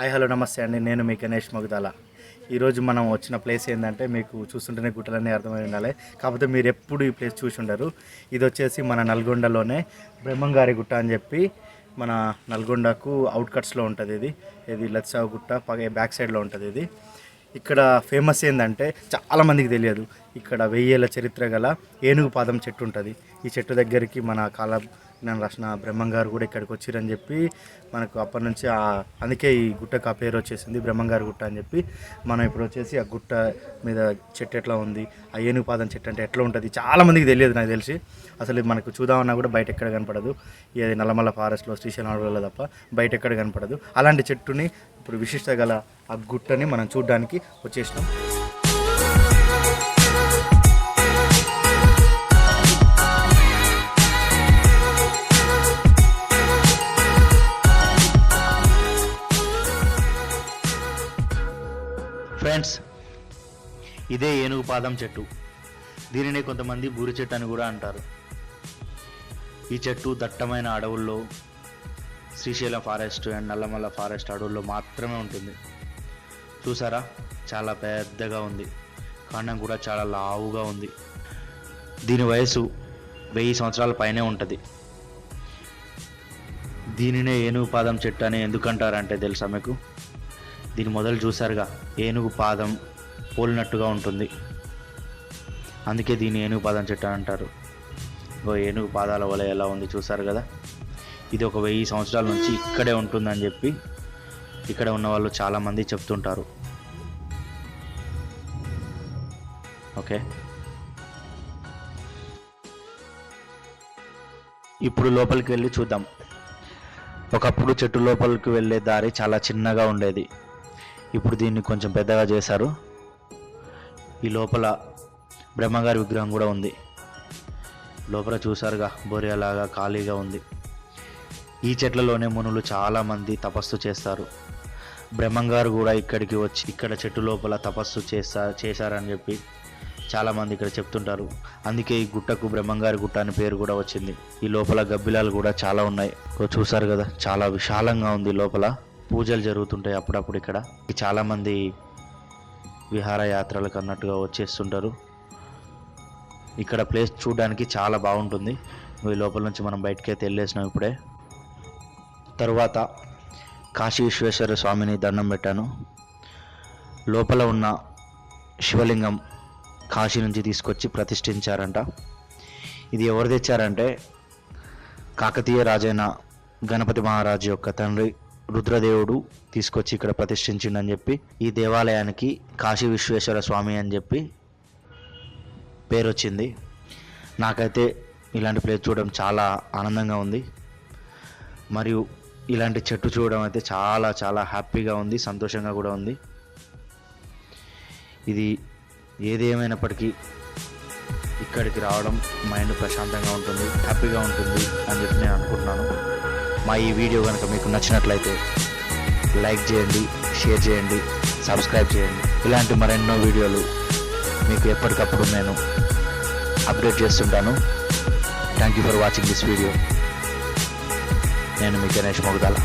Hi hello నమస్తే అండి. నేను మీ గణేష్ మగుదాల. ఈరోజు మనం వచ్చిన ప్లేస్ ఏంటంటే మీకు చూస్తుంటేనే గుట్టలన్నీ అర్థమై ఉండాలి. కాకపోతే మీరు ఎప్పుడు ఈ ప్లేస్ చూసి ఉండరు. ఇది వచ్చేసి మన నల్గొండలోనే బ్రహ్మంగారి గుట్ట అని చెప్పి మన నల్గొండకు అవుట్కట్స్లో ఉంటుంది ఇది. ఇది లత్సావు గుట్ట బ్యాక్ సైడ్లో ఉంటుంది ఇది. ఇక్కడ ఫేమస్ ఏంటంటే చాలామందికి తెలియదు. ఇక్కడ వెయ్యేళ్ళ చరిత్ర గల ఏనుగు పాదం చెట్టు ఉంటుంది. ఈ చెట్టు దగ్గరికి మన కాల నేను రాసిన బ్రహ్మంగారు కూడా ఇక్కడికి వచ్చిరని చెప్పి మనకు అప్పటి నుంచి ఆ అందుకే ఈ గుట్టకు ఆ పేరు వచ్చేసింది బ్రహ్మంగారు గుట్ట అని చెప్పి. మనం ఇప్పుడు వచ్చేసి ఆ గుట్ట మీద చెట్టు ఎట్లా ఉంది? ఆ ఏనుగుపాదం చెట్టు అంటే ఎట్లా ఉంటుంది? చాలామందికి తెలియదు నాకు తెలిసి. అసలు మనకు చూద్దామన్నా కూడా బయట ఎక్కడ కనపడదు. ఏది నల్లమల్ల ఫారెస్ట్లో శ్రీశైలం అడవులలో తప్ప బయట ఎక్కడ కనపడదు. అలాంటి చెట్టుని ఇప్పుడు విశిష్ట గల ఆ గుట్టని మనం చూడడానికి వచ్చేసినాం. ఫ్రెండ్స్ ఇదే ఏనుగు పాదం చెట్టు. దీనినే కొంతమంది బూరి చెట్టు అని కూడా అంటారు. ఈ చెట్టు దట్టమైన అడవుల్లో Srisailam forest and Nallamalla forest అడవుల్లో మాత్రమే ఉంటుంది. చూసారా? చాలా పెద్దగా ఉంది. కాండం కూడా చాలా లావుగా ఉంది. దీని వయసు వెయ్యి సంవత్సరాల పైనే ఉంటుంది. దీనినే ఏనుగు పాదం చెట్టు అని ఎందుకంటారంటే తెలుసా మీకు? దీని మొదలు చూసారుగా ఏనుగు పాదం పోలినట్టుగా ఉంటుంది. అందుకే దీన్ని ఏనుగు పాదం చెట్టు అని అంటారు. ఓ ఏనుగు పాదాల వల్ల ఎలా ఉంది చూసారు కదా? ఇది ఒక వెయ్యి సంవత్సరాల నుంచి ఇక్కడే ఉంటుందని చెప్పి ఇక్కడ ఉన్న వాళ్ళు చాలామంది చెప్తుంటారు. ఓకే. ఇప్పుడు లోపలికి వెళ్ళి చూద్దాం. ఒకప్పుడు చెట్టు లోపలికి వెళ్ళే దారి చాలా చిన్నగా ఉండేది. ఇప్పుడు దీన్ని కొంచెం పెద్దగా చేశారు. ఈ లోపల బ్రహ్మగారి విగ్రహం కూడా ఉంది. లోపల చూసారుగా బొరియలాగా ఖాళీగా ఉంది. ఈ చెట్లలోనే మునులు చాలామంది తపస్సు చేస్తారు. బ్రహ్మంగారు కూడా ఇక్కడికి వచ్చి ఇక్కడ చెట్టు లోపల తపస్సు చేస్తా చేశారని చెప్పి చాలామంది ఇక్కడ చెప్తుంటారు. అందుకే ఈ గుట్టకు బ్రహ్మంగారి గుట్ట అని పేరు కూడా వచ్చింది. ఈ లోపల గబ్బిలాలు కూడా చాలా ఉన్నాయి. చూశారు చూసారు కదా? చాలా విశాలంగా ఉంది లోపల. పూజలు జరుగుతుంటాయి అప్పుడప్పుడు ఇక్కడ. చాలామంది విహారయాత్రలకు అన్నట్టుగా వచ్చేస్తుంటారు. ఇక్కడ ప్లేస్ చూడడానికి చాలా బాగుంటుంది. ఈ లోపల నుంచి మనం బయటకైతే వెళ్ళేసినాం ఇప్పుడే. తరువాత కాశీ విశ్వేశ్వర స్వామిని దండం పెట్టాను. లోపల ఉన్న శివలింగం కాశీ నుంచి తీసుకొచ్చి ప్రతిష్ఠించారంట. ఇది ఎవరు తెచ్చారంటే కాకతీయ రాజైన గణపతి మహారాజు యొక్క తండ్రి రుద్రదేవుడు తీసుకొచ్చి ఇక్కడ ప్రతిష్ఠించిండని చెప్పి ఈ దేవాలయానికి కాశీ విశ్వేశ్వర స్వామి అని చెప్పి పేరు వచ్చింది నాకైతే ఇలాంటి ప్లేస్ చూడడం చాలా ఆనందంగా ఉంది. మరియు ఇలాంటి చెట్టు చూడడం అయితే చాలా చాలా హ్యాపీగా ఉంది సంతోషంగా కూడా ఉంది. ఇది ఏది ఏమైనప్పటికీ ఇక్కడికి రావడం మైండ్ ప్రశాంతంగా ఉంటుంది హ్యాపీగా ఉంటుంది అని చెప్పి నేను అనుకుంటున్నాను. మా ఈ వీడియో కనుక మీకు నచ్చినట్లయితే లైక్ చేయండి షేర్ చేయండి సబ్స్క్రైబ్ చేయండి. ఇలాంటి మరెన్నో వీడియోలు మీకు ఎప్పటికప్పుడు నేను అప్డేట్ చేస్తుంటాను. Thank you for watching this video నేను మీ గణేష్ మొగదాల.